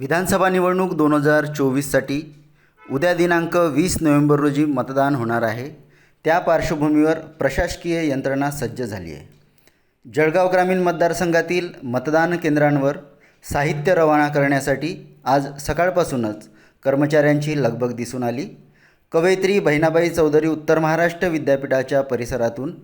विधानसभा निवडणूक दोन हजार चोवीससाठी उद्या दिनांक वीस नोव्हेंबर रोजी मतदान होणार आहे. त्या पार्श्वभूमीवर प्रशासकीय यंत्रणा सज्ज झाली आहे. जळगाव ग्रामीण मतदारसंघातील मतदान केंद्रांवर साहित्य रवाना करण्यासाठी आज सकाळपासूनच कर्मचाऱ्यांची लगबग दिसून आली. कवयित्री बहिणाबाई चौधरी उत्तर महाराष्ट्र विद्यापीठाच्या परिसरातून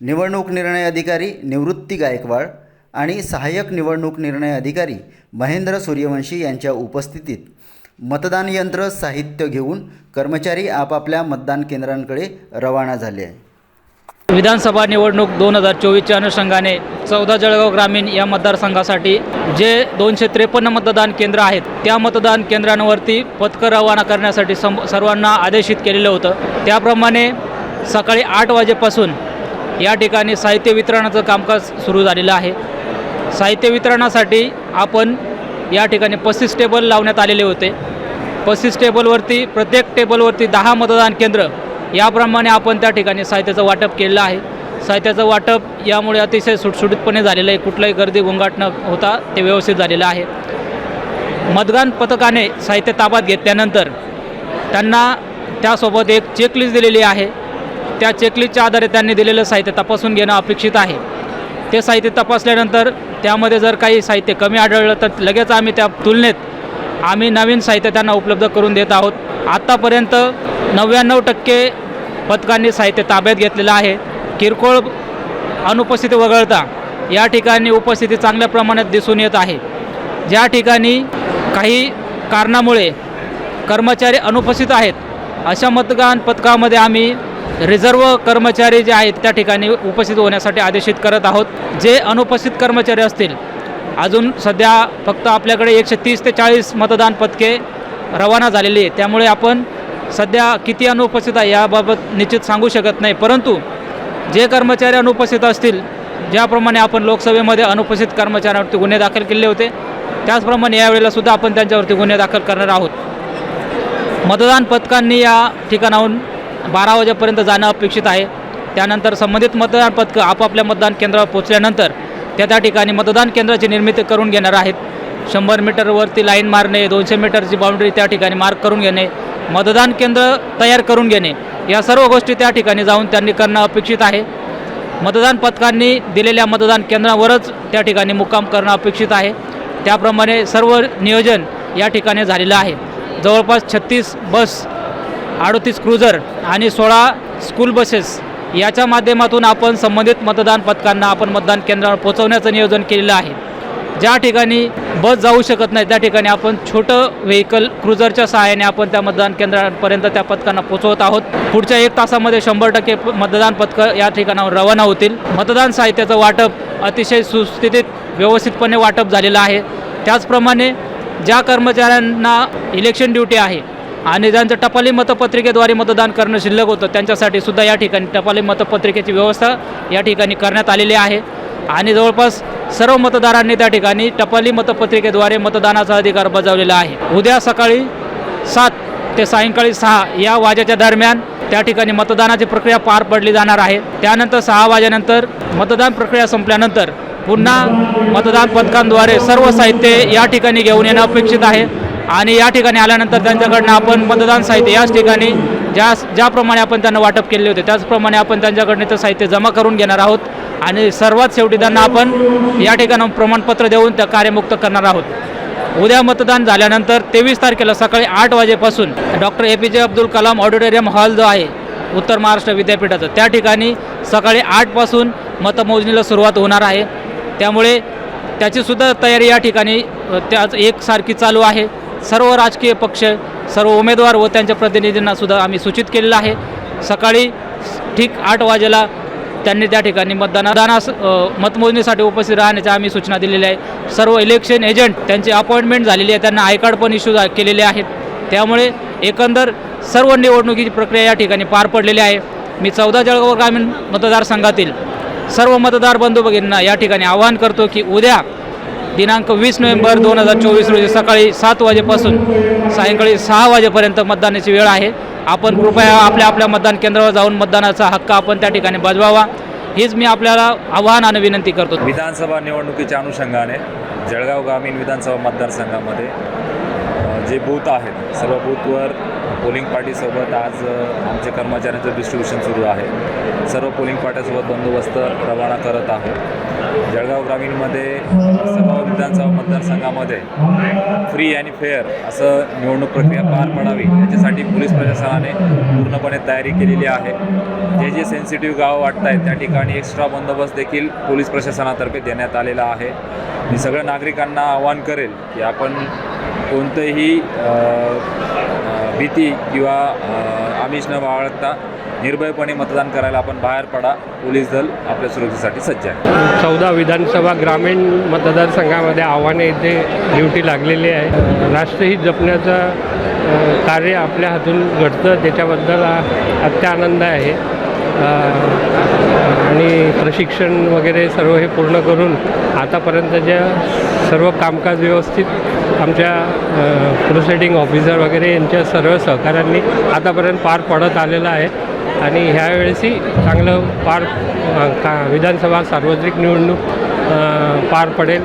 निवडणूक निर्णय अधिकारी निवृत्ती गायकवाड आणि सहाय्यक निवडणूक निर्णय अधिकारी महेंद्र सूर्यवंशी यांच्या उपस्थितीत मतदान यंत्र साहित्य घेऊन कर्मचारी आपापल्या मतदान केंद्रांकडे रवाना झाले. आहे विधानसभा निवडणूक दोन हजार चोवीसच्या अनुषंगाने चौदा जळगाव ग्रामीण या मतदारसंघासाठी जे दोनशे त्रेपन्न मतदान केंद्र आहेत त्या मतदान केंद्रांवरती पथकं रवाना करण्यासाठी सं सर्वांना आदेशित केलेलं होतं. त्याप्रमाणे सकाळी आठ वाजेपासून या ठिकाणी साहित्य वितरणाचं कामकाज सुरू झालेलं आहे. साहित्य वितरणासाठी आपण या ठिकाणी पस्तीस टेबल लावण्यात आलेले होते. पस्तीस टेबलवरती प्रत्येक टेबलवरती दहा मतदान केंद्र याप्रमाणे आपण त्या ठिकाणी साहित्याचं वाटप केलेलं आहे. साहित्याचं वाटप यामुळे अतिशय सुटसुटीतपणे झालेलं आहे. कुठलाही गर्दी गोंगाट न होता ते व्यवस्थित झालेलं आहे. मतदान पथकाने साहित्य ताब्यात घेतल्यानंतर त्यांना त्यासोबत एक चेकलिस्ट दिलेली आहे. त्या चेकलिस्टच्या आधारे त्यांनी दिलेलं साहित्य तपासून घेणं अपेक्षित आहे. ते साहित्य तपासल्यानंतर त्यामध्ये जर काही साहित्य कमी आढळलं तर लगेच आम्ही त्या तुलनेत आम्ही नवीन साहित्य त्यांना उपलब्ध करून देत आहोत. आत्तापर्यंत नव्याण्णव टक्के पथकांनी साहित्य ताब्यात घेतलेलं आहे. किरकोळ अनुपस्थिती वगळता या ठिकाणी उपस्थिती चांगल्या प्रमाणात दिसून येत आहे. ज्या ठिकाणी काही कारणामुळे कर्मचारी अनुपस्थित आहेत अशा मतदान पथकामध्ये आम्ही रिझर्व कर्मचारी जे आहेत त्या ठिकाणी उपस्थित होण्यासाठी आदेशित करत आहोत. जे अनुपस्थित कर्मचारी असतील अजून सध्या फक्त आपल्याकडे एकशे तीस ते चाळीस मतदान पथके रवाना झालेली आहे त्यामुळे आपण सध्या किती अनुपस्थित आहे याबाबत निश्चित सांगू शकत नाही. परंतु जे कर्मचारी अनुपस्थित असतील ज्याप्रमाणे आपण लोकसभेमध्ये अनुपस्थित कर्मचाऱ्यांवरती गुन्हे दाखल केले होते त्याचप्रमाणे यावेळेला सुद्धा आपण त्यांच्यावरती गुन्हे दाखल करणार आहोत. मतदान पथकांनी या ठिकाणाहून बारा वाजेपर्यंत जाणं अपेक्षित आहे. त्यानंतर संबंधित मतदान पथकं आपापल्या मतदान केंद्रावर पोचल्यानंतर त्या त्या ठिकाणी मतदान केंद्राची निर्मिती करून घेणार आहेत. शंभर मीटरवरती लाईन मारणे दोनशे मीटरची बाउंड्री त्या ठिकाणी मार्क करून घेणे मतदान केंद्र तयार करून घेणे या सर्व गोष्टी त्या ठिकाणी जाऊन त्यांनी करणं अपेक्षित आहे. मतदान पथकांनी दिलेल्या मतदान केंद्रावरच त्या ठिकाणी मुक्काम करणं अपेक्षित आहे. त्याप्रमाणे सर्व नियोजन या ठिकाणी झालेलं आहे. जवळपास छत्तीस बस अडतीस क्रुझर आणि सोळा स्कूल बसेस याच्या माध्यमातून आपण संबंधित मतदान पथकांना आपण मतदान केंद्रावर पोहोचवण्याचं नियोजन केलेलं आहे. ज्या ठिकाणी बस जाऊ शकत नाही त्या ठिकाणी आपण छोटं व्हेकल क्रुझरच्या सहाय्याने आपण त्या मतदान केंद्रापर्यंत त्या पथकांना पोहोचवत आहोत. पुढच्या एक तासामध्ये शंभर टक्के मतदान पथकं या ठिकाणावर रवाना होतील. मतदान साहित्याचं वाटप अतिशय सुस्थितीत व्यवस्थितपणे वाटप झालेलं आहे. त्याचप्रमाणे ज्या कर्मचाऱ्यांना इलेक्शन ड्युटी आहे आणि ज्यांचं टपाली मतपत्रिकेद्वारे मतदान करणं शिल्लक होतं त्यांच्यासाठी सुद्धा या ठिकाणी टपाली मतपत्रिकेची व्यवस्था या ठिकाणी करण्यात आलेली आहे. आणि जवळपास सर्व मतदारांनी त्या ठिकाणी टपाली मतपत्रिकेद्वारे मतदानाचा अधिकार बजावलेला आहे. उद्या सकाळी सात ते सायंकाळी सहा या वाजेच्या दरम्यान त्या ठिकाणी मतदानाची प्रक्रिया पार पडली जाणार आहे. त्यानंतर सहा वाजेनंतर मतदान प्रक्रिया संपल्यानंतर पुन्हा मतदान पथकांद्वारे सर्व साहित्य या ठिकाणी घेऊन येणं अपेक्षित आहे. आणि या ठिकाणी आल्यानंतर त्यांच्याकडनं आपण मतदान साहित्य याच ठिकाणी ज्या ज्याप्रमाणे आपण त्यांना वाटप केले होते त्याचप्रमाणे आपण त्यांच्याकडनं ते साहित्य जमा करून घेणार आहोत आणि सर्वात शेवटी त्यांना आपण या ठिकाणी प्रमाणपत्र देऊन त्या कार्यमुक्त करणार आहोत. उद्या मतदान झाल्यानंतर तेवीस तारखेला सकाळी आठ वाजेपासून डॉक्टर ए पी जे अब्दुल कलाम ऑडिटोरियम हॉल जो आहे उत्तर महाराष्ट्र विद्यापीठाचं त्या ठिकाणी सकाळी आठपासून मतमोजणीला सुरुवात होणार आहे. त्यामुळे त्याचीसुद्धा तयारी या ठिकाणी त्याच एकसारखी चालू आहे. सर्व राजकीय पक्ष सर्व उमेदवार व त्यांच्या प्रतिनिधींना सुद्धा आम्ही सूचित केलेलं आहे. सकाळी ठीक आठ वाजेला त्यांनी त्या ठिकाणी मतदानास मतमोजणीसाठी उपस्थित राहण्याची आम्ही सूचना दिलेल्या आहे. सर्व इलेक्शन एजंट त्यांची अपॉइंटमेंट झालेली आहे. त्यांना आय कार्ड पण इश्यू केलेले आहेत. त्यामुळे एकंदर सर्व निवडणुकीची प्रक्रिया या ठिकाणी पार पडलेली आहे. मी चौदा जळगाव ग्रामीण मतदारसंघातील सर्व मतदार बंधू भगिनींना या ठिकाणी आवाहन करतो की उद्या दिनांक वीस नोव्हेंबर दोन हजार चोवीस रोजी सकाळी सात वाजेपासून सायंकाळी सहा वाजेपर्यंत मतदानाची वेळ आहे. आपण कृपया आपल्या आपल्या मतदान केंद्रावर जाऊन मतदानाचा हक्क आपण त्या ठिकाणी बजवावा. हीच मी आपल्याला आव्हान आणि विनंती करतो. विधानसभा निवडणुकीच्या अनुषंगाने जळगाव ग्रामीण विधानसभा मतदारसंघामध्ये जे बूथ आहेत सर्व बूथवर पोलिंग पार्टीसोबत आज आमच्या आमचे कर्मचाऱ्यांचं डिस्ट्रीब्युशन सुरू आहे. सर्व पोलिंग पार्ट्यासोबत बंदोबस्त रवाना करत आहोत. जळगाव ग्रामीणमध्ये सर्व विधानसभा मतदारसंघामध्ये फ्री आणि फेअर असं निवडणूक प्रक्रिया पार पडावी याच्यासाठी पोलीस प्रशासनाने पूर्णपणे तयारी केलेली आहे. जे जे सेन्सिटिव्ह गावं वाटत आहेत त्या ठिकाणी एक्स्ट्रा बंदोबस्त देखील पोलीस प्रशासनातर्फे देण्यात आलेला आहे. मी सगळ्या नागरिकांना आवाहन करेल की आपण कोणतंही भीती किंवा आमिष न बाळगता निर्भयपणे मतदान करायला आपण बाहेर पडा. पोलीस दल आपल्या सुरक्षेसाठी सज्ज आहे. चौदा विधानसभा ग्रामीण मतदारसंघामध्ये आव्हाने इथे ड्युटी लागलेली आहे. राष्ट्रहित जपण्याचं कार्य आपल्या हातून घडतं. त्याच्याबद्दल अ, अत्यानंद आहे. आणि प्रशिक्षण वगैरे सर्व हे पूर्ण करून आतापर्यंतच्या सर्व कामकाज व्यवस्थित आमच्या प्रोसिडिंग ऑफिसर वगैरे यांच्या सर्व सहकाऱ्यांनी आतापर्यंत पार पडत आलेलं आहे. आणि ह्यावेळेसही चांगलं पार का विधानसभा सार्वत्रिक निवडणूक पार पडेल.